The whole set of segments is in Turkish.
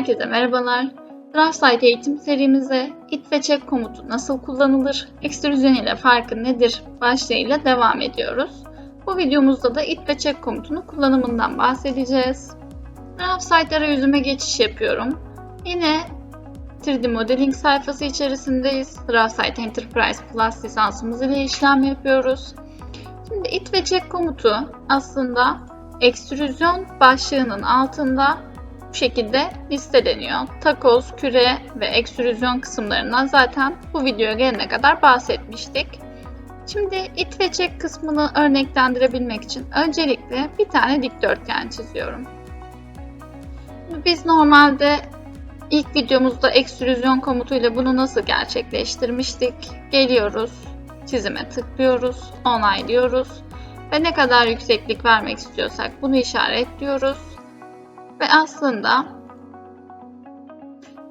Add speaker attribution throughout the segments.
Speaker 1: Herkese merhabalar. DraftSite eğitim serimizde it ve check komutu nasıl kullanılır, ekstrüzyon ile farkı nedir başlığıyla devam ediyoruz. Bu videomuzda da it ve check komutunun kullanımından bahsedeceğiz. DraftSite arayüzüme geçiş yapıyorum. Yine 3D Modeling sayfası içerisindeyiz. DraftSite Enterprise Plus lisansımız ile işlem yapıyoruz. Şimdi it ve check komutu aslında ekstrüzyon başlığının altında bu şekilde listeleniyor. Takoz, küre ve ekstrüzyon kısımlarından zaten bu videoya gelene kadar bahsetmiştik. Şimdi it ve check kısmını örneklendirebilmek için öncelikle bir tane dikdörtgen çiziyorum. Biz normalde ilk videomuzda ekstrüzyon komutuyla bunu nasıl gerçekleştirmiştik? Geliyoruz, çizime tıklıyoruz, onaylıyoruz ve ne kadar yükseklik vermek istiyorsak bunu işaretliyoruz. Ve aslında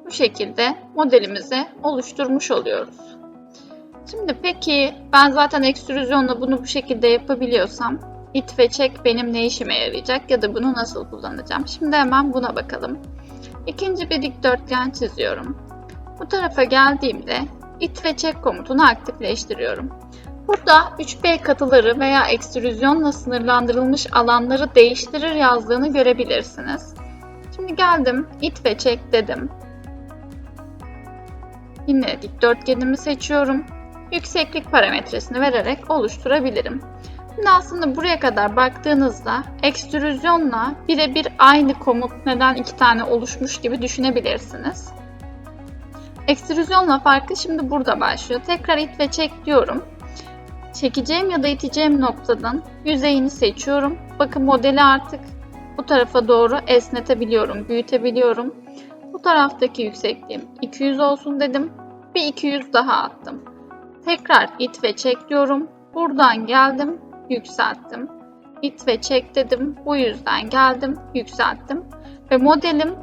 Speaker 1: bu şekilde modelimizi oluşturmuş oluyoruz. Şimdi peki ben zaten ekstrüzyonla bunu bu şekilde yapabiliyorsam it ve check benim ne işime yarayacak ya da bunu nasıl kullanacağım? Şimdi hemen buna bakalım. İkinci bir dikdörtgen çiziyorum. Bu tarafa geldiğimde it ve check komutunu aktifleştiriyorum. Burada 3B katıları veya ekstrüzyonla sınırlandırılmış alanları değiştirir yazdığını görebilirsiniz. Şimdi geldim it ve check dedim. Yine dikdörtgenimi seçiyorum. Yükseklik parametresini vererek oluşturabilirim. Şimdi aslında buraya kadar baktığınızda ekstrüzyonla birebir aynı komut neden iki tane oluşmuş gibi düşünebilirsiniz. Ekstrüzyonla farkı şimdi burada başlıyor. Tekrar it ve çek diyorum. Çekeceğim ya da iteceğim noktadan yüzeyini seçiyorum. Bakın modeli artık bu tarafa doğru esnetebiliyorum, büyütebiliyorum. Bu taraftaki yüksekliğim 200 olsun dedim. Bir 200 daha attım. Tekrar it ve çek diyorum. Buradan geldim, yükselttim. İt ve çek dedim. Bu yüzden geldim, yükselttim. Ve modelim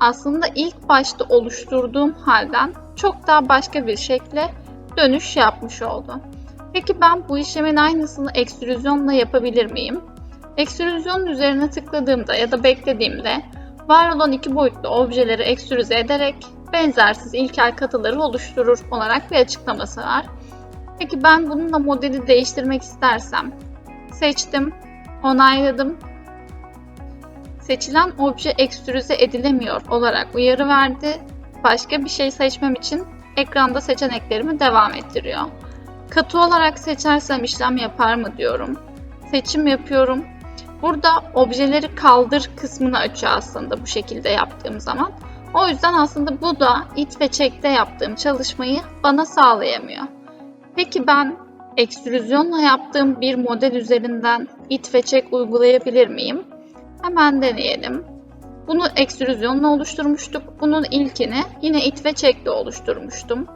Speaker 1: aslında ilk başta oluşturduğum halden çok daha başka bir şekle dönüş yapmış oldu. Peki ben bu işlemin aynısını ekstrüzyonla yapabilir miyim? Ekstrüzyonun üzerine tıkladığımda ya da beklediğimde var olan iki boyutlu objeleri ekstrüze ederek benzersiz ilkel katıları oluşturur olarak bir açıklaması var. Peki ben bununla modeli değiştirmek istersem seçtim, onayladım. Seçilen obje ekstrüze edilemiyor olarak uyarı verdi. Başka bir şey seçmem için ekranda seçeneklerimi devam ettiriyor. Katı olarak seçersem işlem yapar mı diyorum. Seçim yapıyorum. Burada objeleri kaldır kısmını açıyor aslında bu şekilde yaptığım zaman. O yüzden aslında bu da it ve check'te yaptığım çalışmayı bana sağlayamıyor. Peki ben ekstrüzyonla yaptığım bir model üzerinden it ve check uygulayabilir miyim? Hemen deneyelim. Bunu ekstrüzyonla oluşturmuştuk. Bunun ilkini yine it ve check ile oluşturmuştum.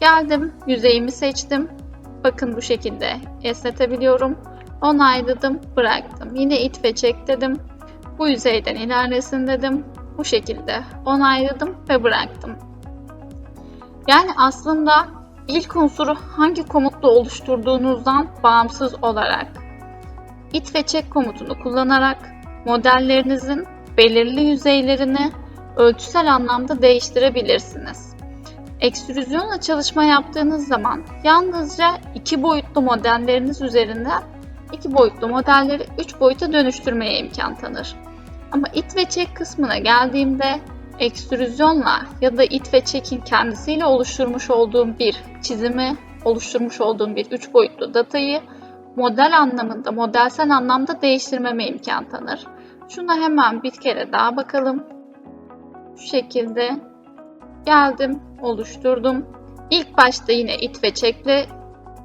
Speaker 1: Geldim, yüzeyimi seçtim. Bakın bu şekilde esnetebiliyorum. Onayladım, bıraktım. Yine it ve check dedim. Bu yüzeyden ilerlesin dedim. Bu şekilde onayladım ve bıraktım. Yani aslında ilk unsuru hangi komutla oluşturduğunuzdan bağımsız olarak it ve check komutunu kullanarak modellerinizin belirli yüzeylerini ölçüsel anlamda değiştirebilirsiniz. Ekstrüzyonla çalışma yaptığınız zaman yalnızca iki boyutlu modelleriniz üzerinden iki boyutlu modelleri üç boyuta dönüştürmeye imkan tanır. Ama it ve check kısmına geldiğimde ekstrüzyonla ya da it ve check'in kendisiyle oluşturmuş olduğum bir çizimi, oluşturmuş olduğum bir üç boyutlu datayı model anlamında, modelsel anlamda değiştirmeme imkan tanır. Şuna hemen bir kere daha bakalım. Şu şekilde geldim, oluşturdum. İlk başta yine it ve check'le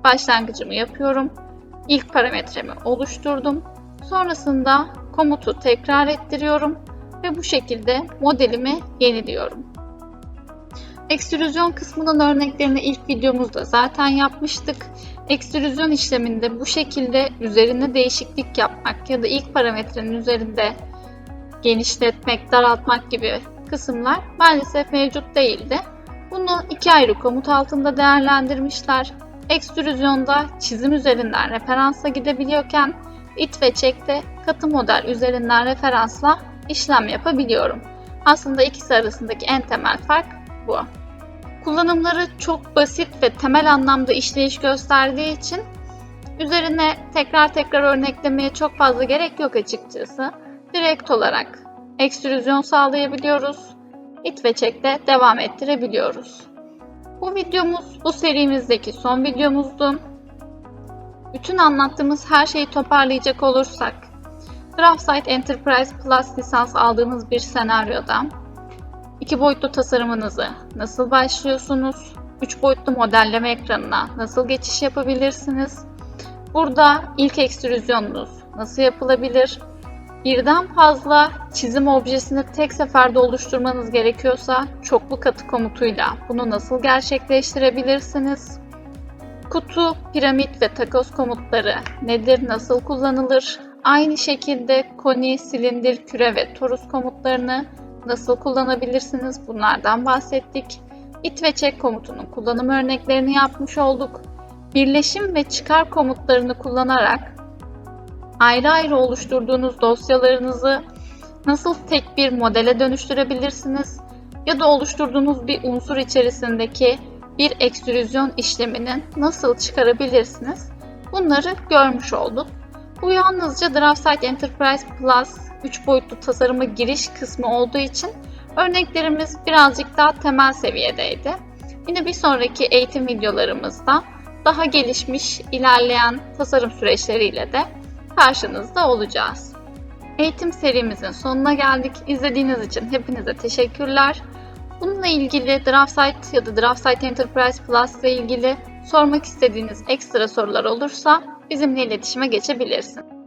Speaker 1: başlangıcımı yapıyorum. İlk parametremi oluşturdum. Sonrasında komutu tekrar ettiriyorum ve bu şekilde modelimi yeniliyorum. Ekstrüzyon kısmının örneklerini ilk videomuzda zaten yapmıştık. Ekstrüzyon işleminde bu şekilde üzerine değişiklik yapmak ya da ilk parametrenin üzerinde genişletmek, daraltmak gibi kısımlar maalesef mevcut değildi. Bunu iki ayrı komut altında değerlendirmişler. Ekstrüzyonda çizim üzerinden referansa gidebiliyorken it ve check'te katı model üzerinden referansla işlem yapabiliyorum. Aslında ikisi arasındaki en temel fark bu. Kullanımları çok basit ve temel anlamda işleyiş gösterdiği için üzerine tekrar tekrar örneklemeye çok fazla gerek yok açıkçası. Direkt olarak ekstrüzyon sağlayabiliyoruz. İt ve çekte devam ettirebiliyoruz. Bu videomuz bu serimizdeki son videomuzdu. Bütün anlattığımız her şeyi toparlayacak olursak, DraftSight Enterprise Plus lisans aldığınız bir senaryoda iki boyutlu tasarımınızı nasıl başlıyorsunuz? Üç boyutlu modelleme ekranına nasıl geçiş yapabilirsiniz? Burada ilk ekstrüzyonunuz nasıl yapılabilir? Birden fazla çizim objesini tek seferde oluşturmanız gerekiyorsa çoklu katı komutuyla bunu nasıl gerçekleştirebilirsiniz? Kutu, piramit ve takoz komutları nedir, nasıl kullanılır? Aynı şekilde koni, silindir, küre ve torus komutlarını nasıl kullanabilirsiniz? Bunlardan bahsettik. İt ve çek komutunun kullanım örneklerini yapmış olduk. Birleşim ve çıkar komutlarını kullanarak ayrı ayrı oluşturduğunuz dosyalarınızı nasıl tek bir modele dönüştürebilirsiniz ya da oluşturduğunuz bir unsur içerisindeki bir ekstrüzyon işlemini nasıl çıkarabilirsiniz? Bunları görmüş olduk. Bu yalnızca DraftSight Enterprise Plus 3 boyutlu tasarıma giriş kısmı olduğu için örneklerimiz birazcık daha temel seviyedeydi. Yine bir sonraki eğitim videolarımızda daha gelişmiş, ilerleyen tasarım süreçleriyle de karşınızda olacağız. Eğitim serimizin sonuna geldik. İzlediğiniz için hepinize teşekkürler. Bununla ilgili DraftSight ya da DraftSight Enterprise Plus ile ilgili sormak istediğiniz ekstra sorular olursa bizimle iletişime geçebilirsiniz.